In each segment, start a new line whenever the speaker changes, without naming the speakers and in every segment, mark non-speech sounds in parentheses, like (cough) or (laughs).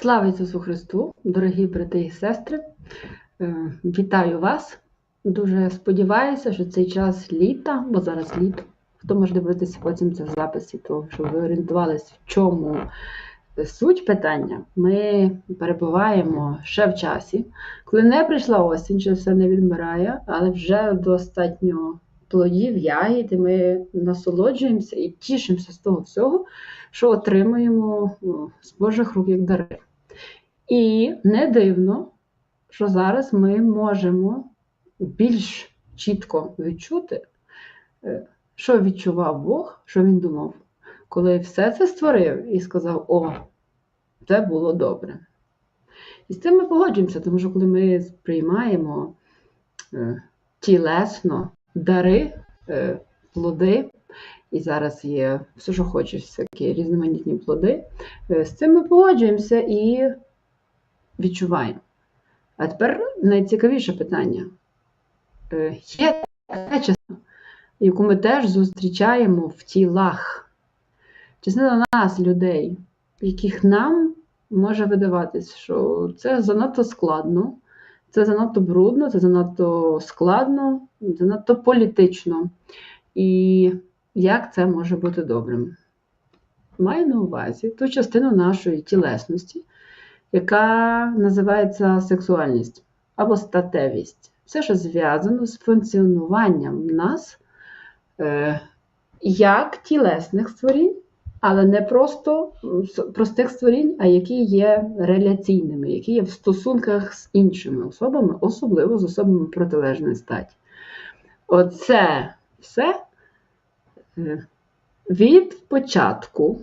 Слава Ісусу Христу, дорогі брати і сестри, Е, вітаю вас. Дуже сподіваюся, що цей час літа, бо зараз літо, хто може дивитися потім це в записі, то щоб ви орієнтувалися, в чому суть питання. Ми перебуваємо ще в часі, коли не прийшла осінь, ще все не відмирає, але вже достатньо плодів, ягід, і ми насолоджуємося і тішимося з того всього, що отримуємо з Божих рук як дари. І не дивно, що зараз ми можемо більш чітко відчути, е, що відчував Бог, що він думав, коли все це створив і сказав: О, це було добре. І з цим ми погоджуємося, тому що коли ми сприймаємо е, тілесно дари, е, плоди, і зараз є все, що хочеш, всякі різноманітні плоди, е, з цим ми погоджуємося і відчуваємо. А тепер найцікавіше питання. Е, Є така частина, яку ми теж зустрічаємо в тілах. Частина нас, людей, яких нам може видаватись, що це занадто складно, це занадто брудно, це занадто складно, занадто політично. І як це може бути добрим? Маю на увазі ту частину нашої тілесності, яка називається сексуальність або статевість. Все, що зв'язано з функціонуванням нас е, як тілесних створінь, але не просто простих створінь, а які є реляційними, які є в стосунках з іншими особами, особливо з особами протилежної статі. Оце все е, від початку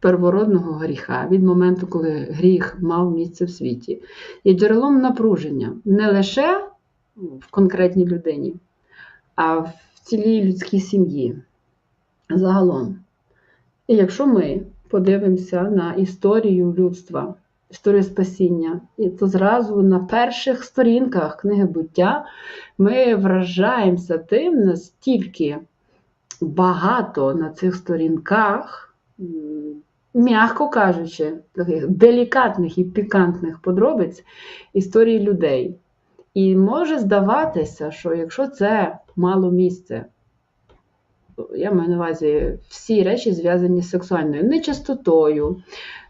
первородного гріха, від моменту, коли гріх мав місце в світі, є джерелом напруження не лише в конкретній людині, а в цілій людській сім'ї загалом. І якщо ми подивимося на історію людства, історію спасіння, і то зразу на перших сторінках книги буття ми вражаємося тим, настільки багато на цих сторінках, м'яко кажучи, таких делікатних і пікантних подробиць історії людей. І може здаватися, що якщо це мало місце, я маю на увазі всі речі зв'язані з сексуальною нечистотою,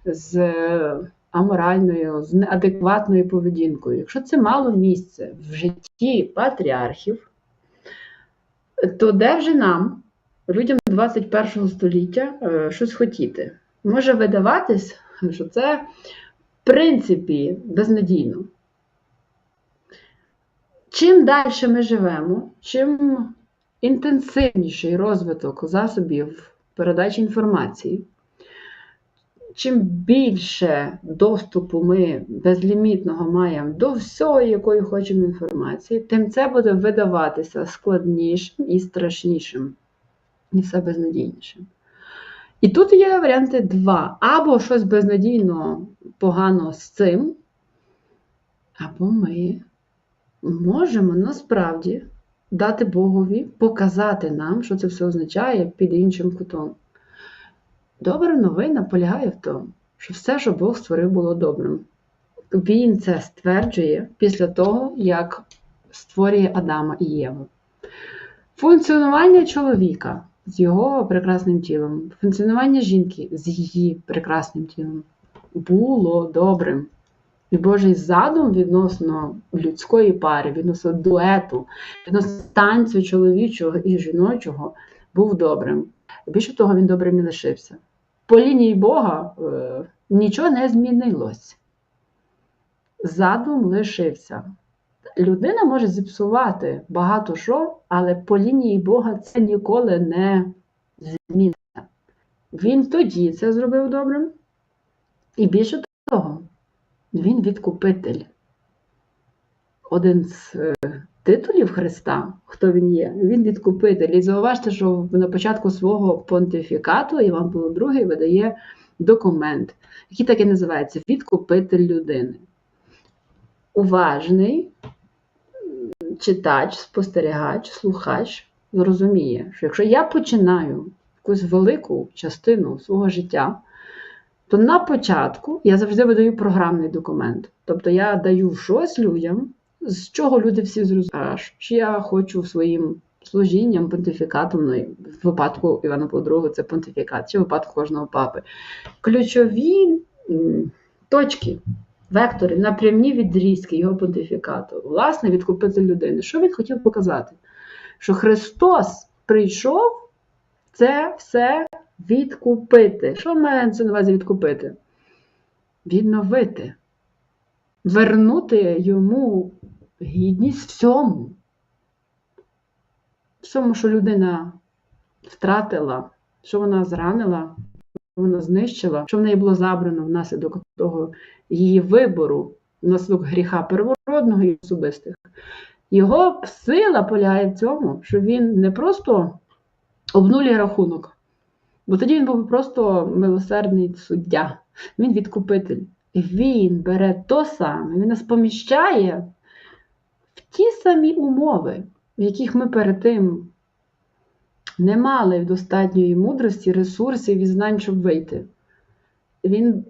з е, аморальною, з неадекватною поведінкою. Якщо це мало місце в житті патріархів, то де вже нам, людям 21 століття, е, щось хотіти? Може видаватись, що це в принципі безнадійно. Чим далі ми живемо, чим інтенсивніший розвиток засобів передачі інформації, чим більше доступу ми безлімітного маємо до всього, якої хочемо інформації, тим це буде видаватися складнішим і страшнішим, і все безнадійнішим. І тут є варіанти два. Або щось безнадійно погано з цим, або ми можемо насправді дати Богові, показати нам, що це все означає під іншим кутом. Добра новина полягає в тому, що все, що Бог створив, було добрим. Він це стверджує після того, як створює Адама і Єву. Функціонування чоловіка з його прекрасним тілом, функціонування жінки з її прекрасним тілом було добрим. І Божий задум відносно людської пари, відносно дуету, відносно танцю чоловічого і жіночого був добрим. Більше того, він добрим і лишився. По лінії Бога е, нічого не змінилось. Задум лишився. Людина може зіпсувати багато що, але по лінії Бога це ніколи не зміниться. Він тоді це зробив добрим. І більше він відкупитель. Один з е, титулів Христа, хто він є, він відкупитель. І зауважте, що на початку свого понтифікату Іван Павло II видає документ, який так і називається Відкупитель людини. Уважний читач, спостерігач, слухач зрозуміє, що якщо я починаю якусь велику частину свого життя то на початку я завжди видаю програмний документ. Тобто я даю щось людям, з чого люди всі зрозуміють, що я хочу своїм служінням, понтифікатом, ну, в випадку Івана Павла це понтифікат, чи в випадку кожного папи. Ключові точки, вектори, напрямні відрізки його понтифікату, власне, відкупити людини. Що він хотів показати? Що Христос прийшов це все відкупити. Що мається на увазі відкупити? Відновити, вернути йому гідність всьому. Всьому, що людина втратила, що вона зранила, що вона знищила, що в неї було забрано внаслідок того її вибору, внаслідок гріха первородного і особистих. Його сила полягає в цьому, що він не просто обнулює рахунок, бо тоді він був просто милосердний суддя, він відкупитель. Він бере то саме, він нас поміщає в ті самі умови, в яких ми перед тим не мали достатньої мудрості, ресурсів і знань, щоб вийти. Він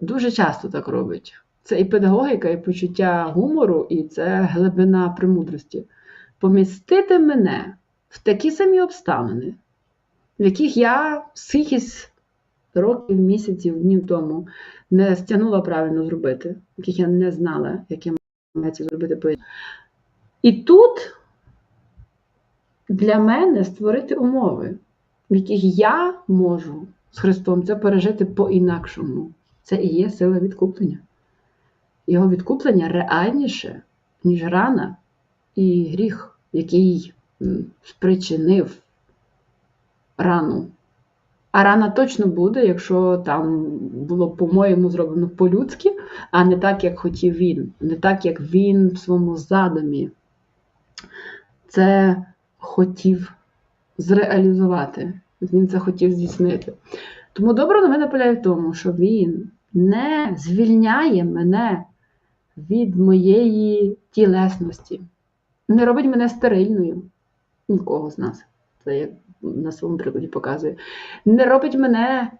дуже часто так робить. Це і педагогіка, і почуття гумору, і це глибина премудрості. Помістити мене в такі самі обставини, в яких я скількись років, місяців, днів тому не стягнула правильно зробити, яких я не знала, як я маю це зробити по І тут для мене створити умови, в яких я можу з Христом це пережити по-інакшому. Це і є сила відкуплення. Його відкуплення реальніше, ніж рана і гріх, який спричинив рану. А рана точно буде, якщо там було, по-моєму, зроблено по-людськи, а не так, як хотів він, не так, як він в своєму задумі це хотів зреалізувати. Він це хотів здійснити. Тому добра новина полягає в тому, що він не звільняє мене від моєї тілесності, не робить мене стерильною. Нікого з нас. Це на своєму прикладі показує. Не робить мене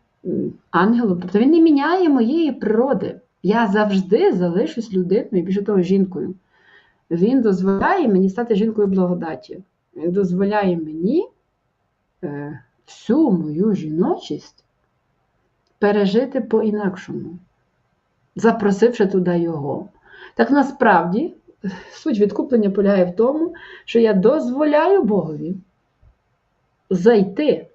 ангелом. Тобто він не міняє моєї природи. Я завжди залишусь людиною, більше того, жінкою. Він дозволяє мені стати жінкою благодаті. Він дозволяє мені е, всю мою жіночість пережити по-інакшому, запросивши туди його. Так насправді суть відкуплення полягає в тому, що я дозволяю Богові зайти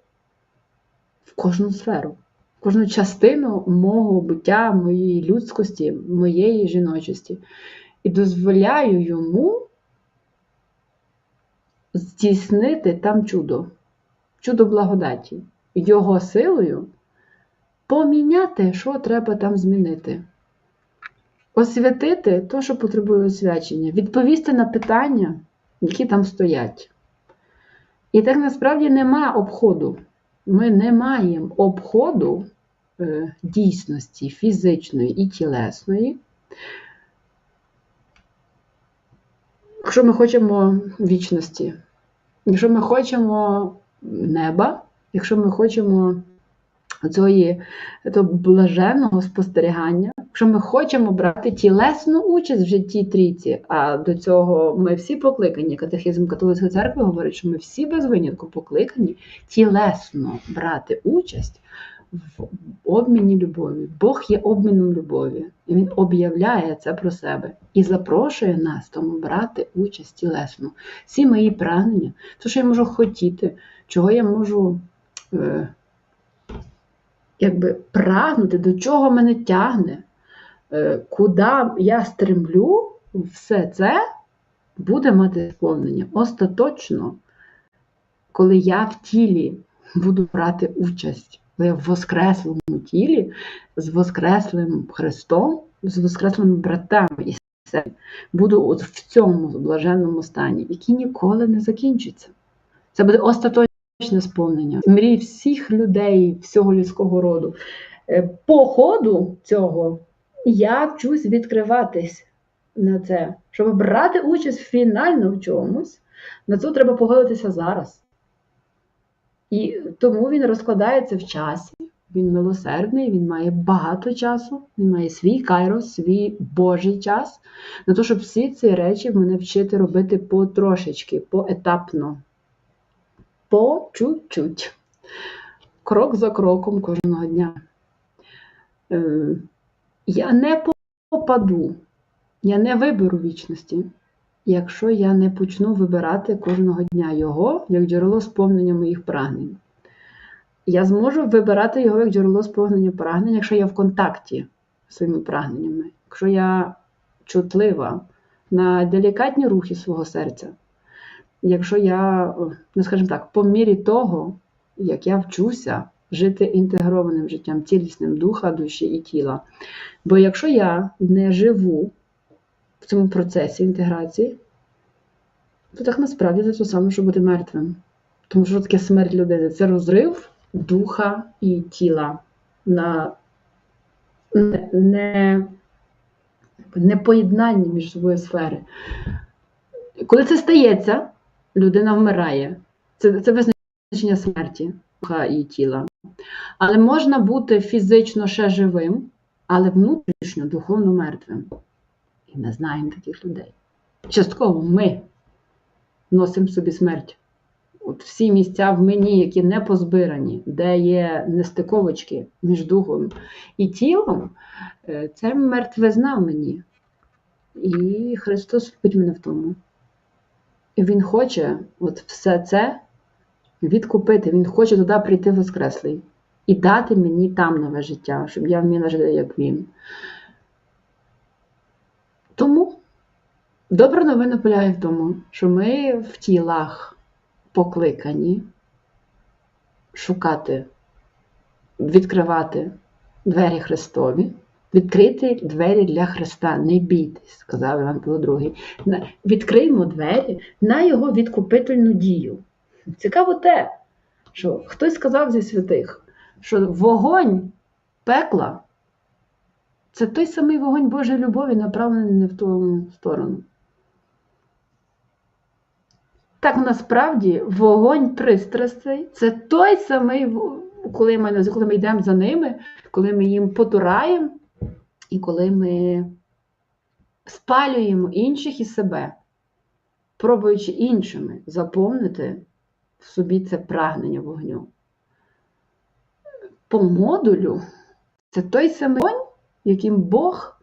в кожну сферу, в кожну частину мого буття, моєї людськості, моєї жіночості. І дозволяю йому здійснити там чудо, чудо благодаті, його силою поміняти, що треба там змінити. Освятити те, що потребує освячення, відповісти на питання, які там стоять. І так насправді нема обходу. Ми не маємо обходу е, дійсності фізичної і тілесної. Якщо ми хочемо вічності, якщо ми хочемо неба, якщо ми хочемо цієї блаженного спостерігання, якщо ми хочемо брати тілесну участь в житті трійці, а до цього ми всі покликані, катехізм католицької церкви говорить, що ми всі без винятку покликані тілесно брати участь в обміні любові. Бог є обміном любові, і Він об'являє це про себе і запрошує нас тому брати участь тілесно. Всі мої прагнення, те, що я можу хотіти, чого я можу. Е, якби прагнути, до чого мене тягне, е, куди я стремлю, все це буде мати сповнення. Остаточно, коли я в тілі буду брати участь, коли я в воскреслому тілі з Воскреслим Христом, з Воскреслими братами буду от в цьому блаженному стані, який ніколи не закінчиться. Це буде остаточно сповнення. Мрій всіх людей, всього людського роду. Е, По ходу цього я вчусь відкриватись на це, щоб брати участь фінально в чомусь, на це треба погодитися зараз. І тому він розкладається в часі, він милосердний, він має багато часу, він має свій кайрос, свій Божий час, на те, щоб всі ці речі мене вчити робити потрошечки, поетапно, по чуть-чуть, крок за кроком кожного дня. Е, Я не попаду, я не виберу вічності, якщо я не почну вибирати кожного дня його як джерело сповнення моїх прагнень. Я зможу вибирати його як джерело сповнення прагнень, якщо я в контакті з своїми прагненнями, якщо я чутлива на делікатні рухи свого серця, якщо я, ну скажімо так, по мірі того, як я вчуся жити інтегрованим життям, цілісним духа, душі і тіла. Бо якщо я не живу в цьому процесі інтеграції, то так насправді це те саме, що бути мертвим. Тому що таке смерть людини це розрив духа і тіла на не, не, поєднання між собою сфери. Коли це стається, людина вмирає. Це, це визначення смерті духа і тіла. Але можна бути фізично ще живим, але внутрішньо духовно мертвим. І ми знаємо таких людей. Частково ми носимо собі смерть. От всі місця в мені, які не позбирані, де є нестиковочки між духом і тілом, е, це мертвизна в мені. І Христос мене в тому. Він хоче от все це відкупити, Він хоче туди прийти воскреслий і дати мені там нове життя, щоб я вміла жити, як він. Тому добра новина полягає в тому, що ми в тілах покликані шукати, відкривати двері Христові, відкрити двері для Христа. Не бійтесь, сказав Іван Павло II. Відкриємо двері на його відкупительну дію. Цікаво те, що хтось сказав зі святих, що вогонь пекла це той самий вогонь Божої любові, направлений не в ту сторону. Так насправді вогонь пристрастей це той самий, коли ми, коли ми йдемо за ними, коли ми їм потураємо, і коли ми спалюємо інших і себе, пробуючи іншими заповнити в собі це прагнення вогню. По модулю це той самий вогонь, яким Бог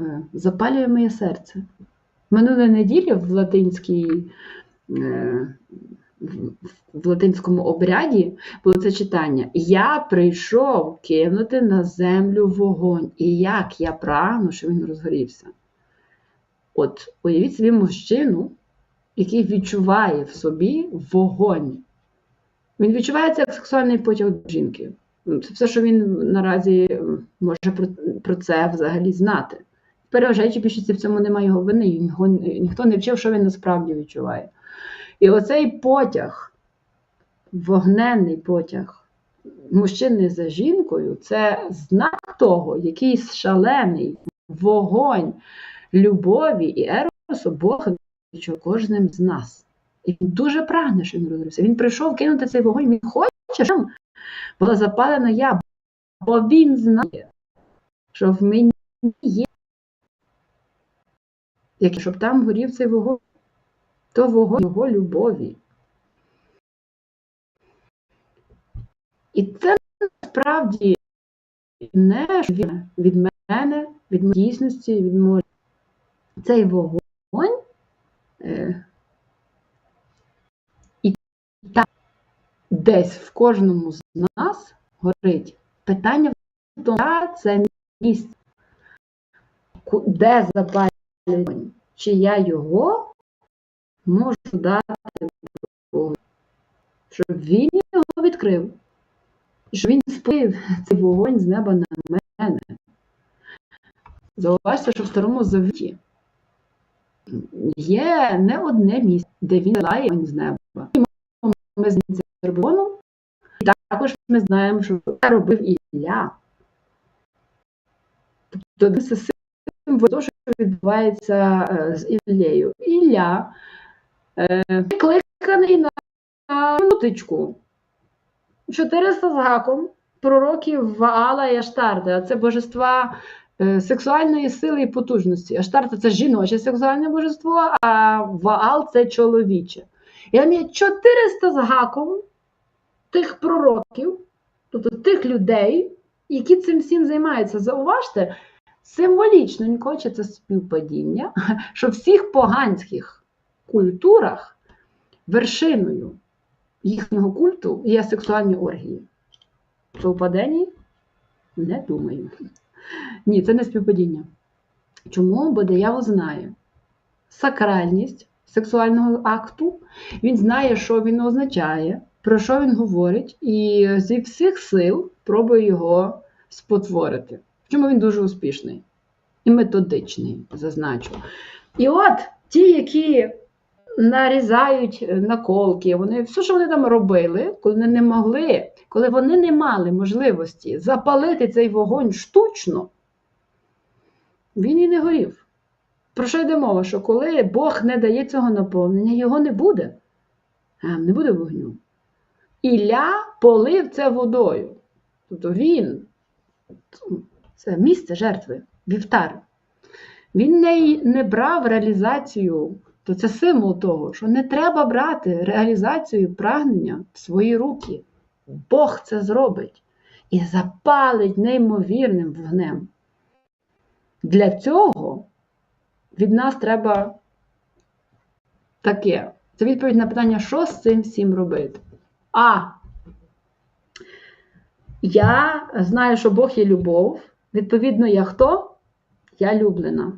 е, запалює моє серце. Минулої неділі в латинській, е, в латинському обряді було це читання. Я прийшов кинути на землю вогонь. І як я прагну, що він розгорівся. От уявіть собі мужчину, який відчуває в собі вогонь. Він відчувається як сексуальний потяг до жінки. Це все, що він наразі може про це взагалі знати. Переважаючи більшості в цьому немає його вини, його, ніхто не вчив, що він насправді відчуває. І оцей потяг, вогненний потяг мужчини за жінкою це знак того, який шалений вогонь любові і еросу Бог відчув кожним з нас. І він дуже прагне, що він розрився. Він прийшов кинути цей вогонь, він хоче, щоб була запалена я, бо він знає, що в мені є, щоб там горів цей вогонь, то вогонь його любові. І це насправді не від мене, від моєї дійсності, від моєї. Цей вогонь е, і так десь в кожному з нас горить питання в тому, це місце, де запалює вогонь, чи я його можу дати Богу, щоб він його відкрив, і щоб він сплив цей вогонь з неба на мене. Зауважте, що в Старому Завіті є не одне місце, де він лає вогонь з неба. Ми з ним це робимо, і також ми знаємо, що це робив Ілля. Тобто це символ того, що відбувається з Іллею. Ілля кликаний на минуточку. 400 з гаком, пророків Ваала і Аштарта. Це божества е, сексуальної сили і потужності. Аштарта це жіноче сексуальне божество, а Ваал це чоловіче. І там є 400 з гаком тих пророків, тобто тих людей, які цим всім займаються. Зауважте, символічно ніколи це співпадіння, (laughs) що всіх поганських культурах вершиною їхнього культу є сексуальні оргії. Совпадені? Не думаю. Ні, це не співпадіння. Чому? Бо диявол знає сакральність сексуального акту, він знає, що він означає, про що він говорить, і зі всіх сил пробує його спотворити. Чому він дуже успішний і методичний, зазначу. І от ті, які нарізають наколки, вони все, що вони там робили, коли вони не могли, коли вони не мали можливості запалити цей вогонь штучно, він і не горів. Про що йде мова? Що коли Бог не дає цього наповнення, його не буде. Не буде вогню. Ілля полив це водою. Тобто він, це місце жертви, вівтар. Він не, не брав реалізацію, то це символ того, що не треба брати реалізацію прагнення в свої руки. Бог це зробить і запалить неймовірним вогнем. Для цього від нас треба таке. Це відповідь на питання, що з цим всім робити. А. Я знаю, що Бог є любов. Відповідно, я хто? Я люблена.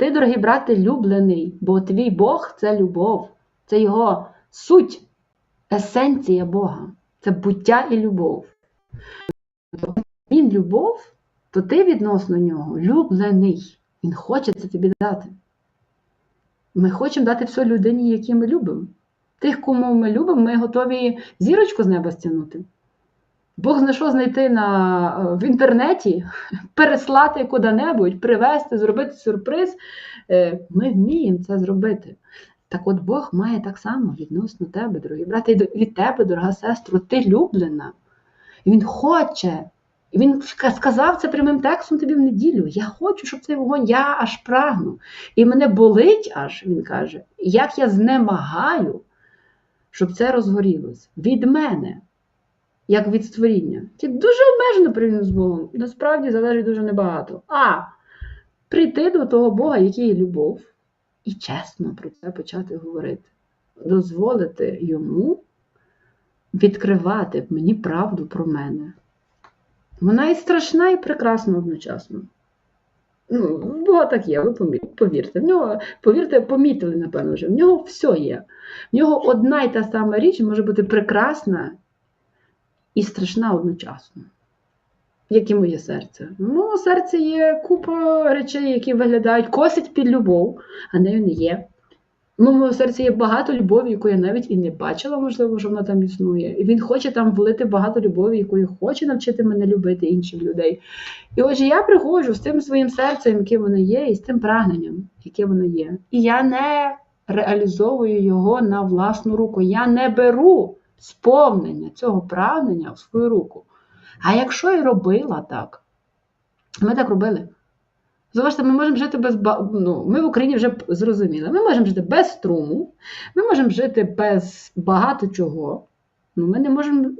Ти, дорогі брати, люблений, бо твій Бог це любов, це його суть, есенція Бога, це буття і любов. Він любов, то ти відносно нього люблений. Він хоче це тобі дати. Ми хочемо дати все людині, яку ми любимо. Тих, кому ми любимо, ми готові зірочку з неба стягнути. Бог знайшов знайти на, в інтернеті, (laughs) переслати куди-небудь, привезти, зробити сюрприз. Е, Ми вміємо це зробити. Так от Бог має так само відносно тебе, дорогі брати, від тебе, дорога сестра, ти люблена. І Він хоче. І він сказав це прямим текстом тобі в неділю. Я хочу, щоб цей вогонь, я аж прагну. І мене болить аж, він каже, як я знемагаю, щоб це розгорілося. Від мене, як від створіння. Це дуже обмежено порівняно з Богом. Насправді залежить дуже небагато. А прийти до того Бога, який є любов, і чесно про це почати говорити. Дозволити йому відкривати мені правду про мене. Вона і страшна, і прекрасна одночасно. Ну, Бога так є, ви повірте. В нього, повірте, помітили, напевно, вже. В нього все є. В нього одна і та сама річ може бути прекрасна і страшна одночасно. Як і моє серце. Моєму серці є купа речей, які виглядають, косять під любов, а нею не є. В моєму серці є багато любові, яку я навіть і не бачила, можливо, що вона там існує. І він хоче там влити багато любові, якою хоче навчити мене любити інших людей. І отже, я приходжу з тим своїм серцем, яке воно є, і з тим прагненням, яке воно є. І я не реалізовую його на власну руку. Я не беру сповнення цього прагнення в свою руку. А якщо і робила так, ми так робили. Заважте, ми можемо жити без ну, ми в Україні вже зрозуміли, ми можемо жити без струму, ми можемо жити без багато чого. Ну, Ми не можемо,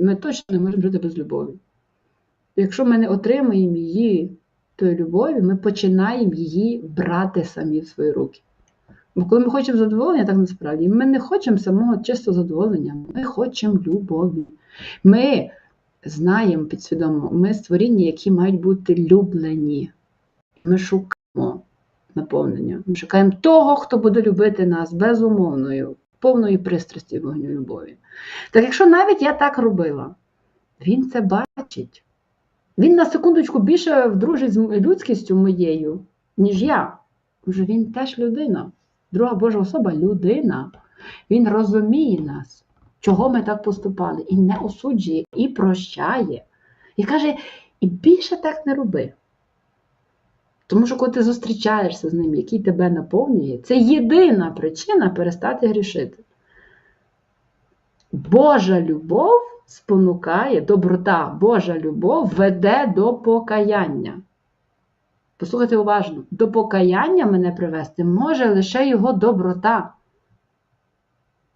ми точно не можемо жити без любові. Якщо ми не отримуємо її тої любові, ми починаємо її брати самі в свої руки. Бо коли ми хочемо задоволення, так насправді, ми не хочемо самого чисто задоволення, ми хочемо любові. Ми знаємо підсвідомо, ми створіння, які мають бути люблені. Ми шукаємо наповнення. Ми шукаємо того, хто буде любити нас безумовною, повною пристрасті вогню любові. Так якщо навіть я так робила, він це бачить. Він на секундочку більше вдружить з людськістю моєю, ніж я. Може, він теж людина. Друга Божа особа людина. Він розуміє нас, чого ми так поступали, і не осуджує, і прощає. І каже: і більше так не роби. Тому що, коли ти зустрічаєшся з ним, який тебе наповнює, це єдина причина перестати грішити. Божа любов спонукає, доброта, Божа любов веде до покаяння. Послухайте уважно, до покаяння мене привести може лише його доброта.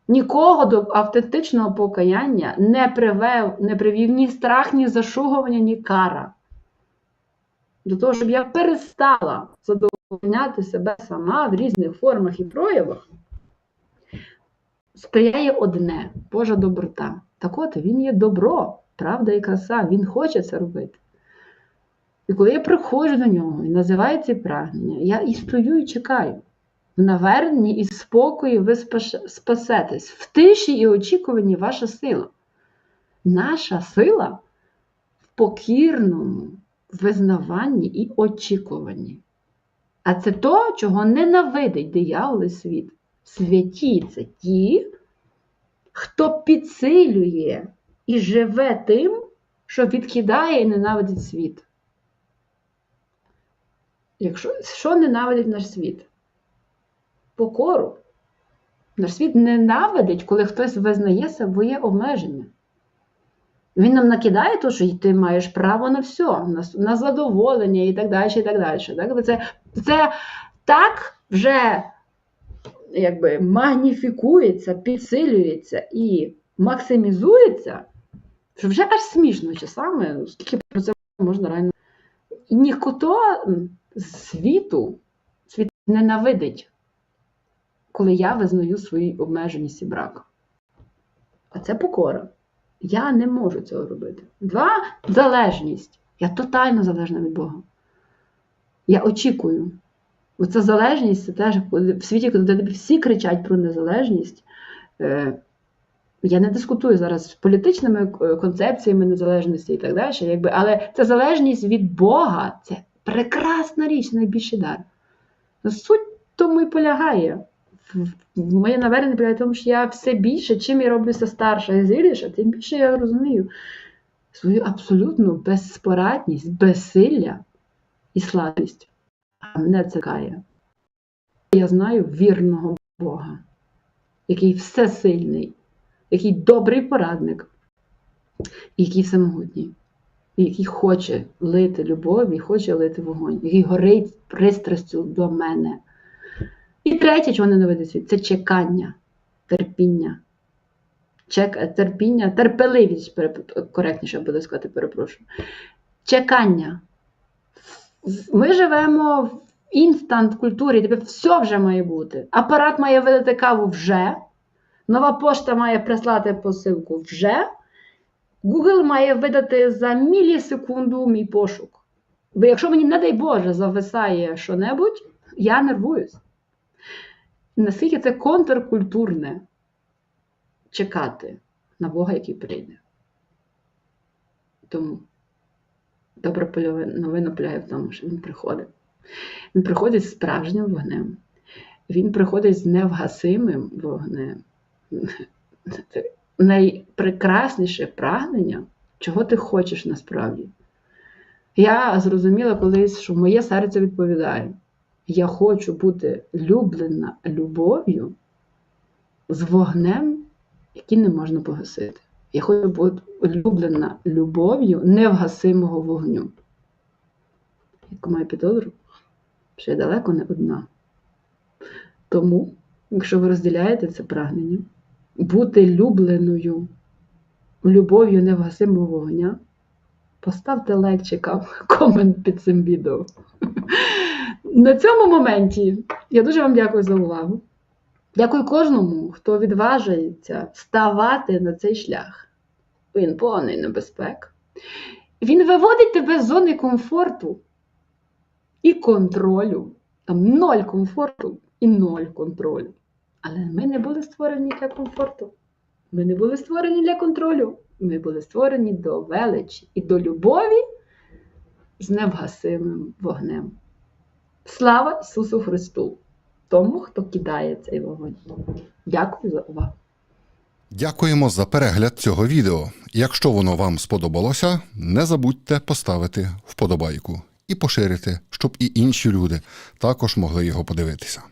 Нікого до автентичного покаяння не привев, не привів ні страх, ні зашугування, ні кара. До того, щоб я перестала задовольняти себе сама в різних формах і проявах, сприяє одне Божа доброта. Так от він є добро, правда і краса, він хоче це робити. І коли я приходжу до нього і називаю ці прагнення, я і стою і чекаю. В наверненні і спокої ви спасетесь, в тиші і очікуванні ваша сила. Наша сила в покірному визнаванні і очікуванні. А це то, чого ненавидить диявол і світ. Святі це ті, хто підсилює і живе тим, що відкидає і ненавидить світ. Якщо, що ненавидить наш світ? Покору. Наш світ ненавидить, коли хтось визнає своє обмеження. Він нам накидає те, що ти маєш право на все, на, на задоволення і так далі. і так далі. Так? Це, це так вже якби, магніфікується, підсилюється і максимізується, що вже аж смішно часами, скільки про це можна реально. Ніхто світу, світ ненавидить, коли я визнаю свою обмеженість і брак. А це покора. Я не можу цього робити. Два залежність. Я тотально залежна від Бога. Я очікую. Оця залежність це теж в світі, коли всі кричать про незалежність. Е, я не дискутую зараз з політичними е, концепціями незалежності і так далі, якби, але ця залежність від Бога це прекрасна річ, найбільший дар. Суть тому і полягає. Моє навернення полягає в тому, що я все більше, чим я роблюся старша і зріліша, тим більше я розумію свою абсолютну безспорадність, безсилля і слабість. А мене це кає. Я знаю вірного Бога, який всесильний, який добрий порадник, який всемогутній, який хоче лити любов і хоче лити вогонь, який горить пристрастю до мене. І третє, чого ненавидить світ, це чекання, терпіння. Чек, терпіння, терпеливість, коректніше буде сказати, перепрошую. Чекання. Ми живемо в інстант культурі, тебе все вже має бути. Апарат має видати каву вже, нова пошта має прислати посилку вже. Google має видати за мілісекунду мій пошук. Бо якщо мені, не дай Боже, зависає що-небудь, я нервуюсь. Наскільки це контркультурне чекати на Бога, який прийде. Тому добра новина полягає в тому, що він приходить. Він приходить з справжнім вогнем. Він приходить з невгасимим вогнем. (laughs) Найпрекрасніше прагнення, чого ти хочеш насправді. Я зрозуміла колись, що моє серце відповідає: я хочу бути люблена любов'ю з вогнем, який не можна погасити. Я хочу бути улюблена любов'ю невгасимого вогню. Як маю підозру, що я далеко не одна. Тому, якщо ви розділяєте це прагнення, бути любленою любов'ю невгасимого вогня, поставте лайк чи кам- (laughs) комент під цим відео. На цьому моменті я дуже вам дякую за увагу. Дякую кожному, хто відважується ставати на цей шлях. Він повний небезпек. Він виводить тебе з зони комфорту і контролю. Там ноль комфорту і ноль контролю. Але ми не були створені для комфорту. Ми не були створені для контролю. Ми були створені до величі і до любові з невгасимим вогнем. Слава Ісусу Христу! Тому, хто кидає цей вогонь. Дякую за увагу.
Дякуємо за перегляд цього відео. Якщо воно вам сподобалося, не забудьте поставити вподобайку і поширити, щоб і інші люди також могли його подивитися.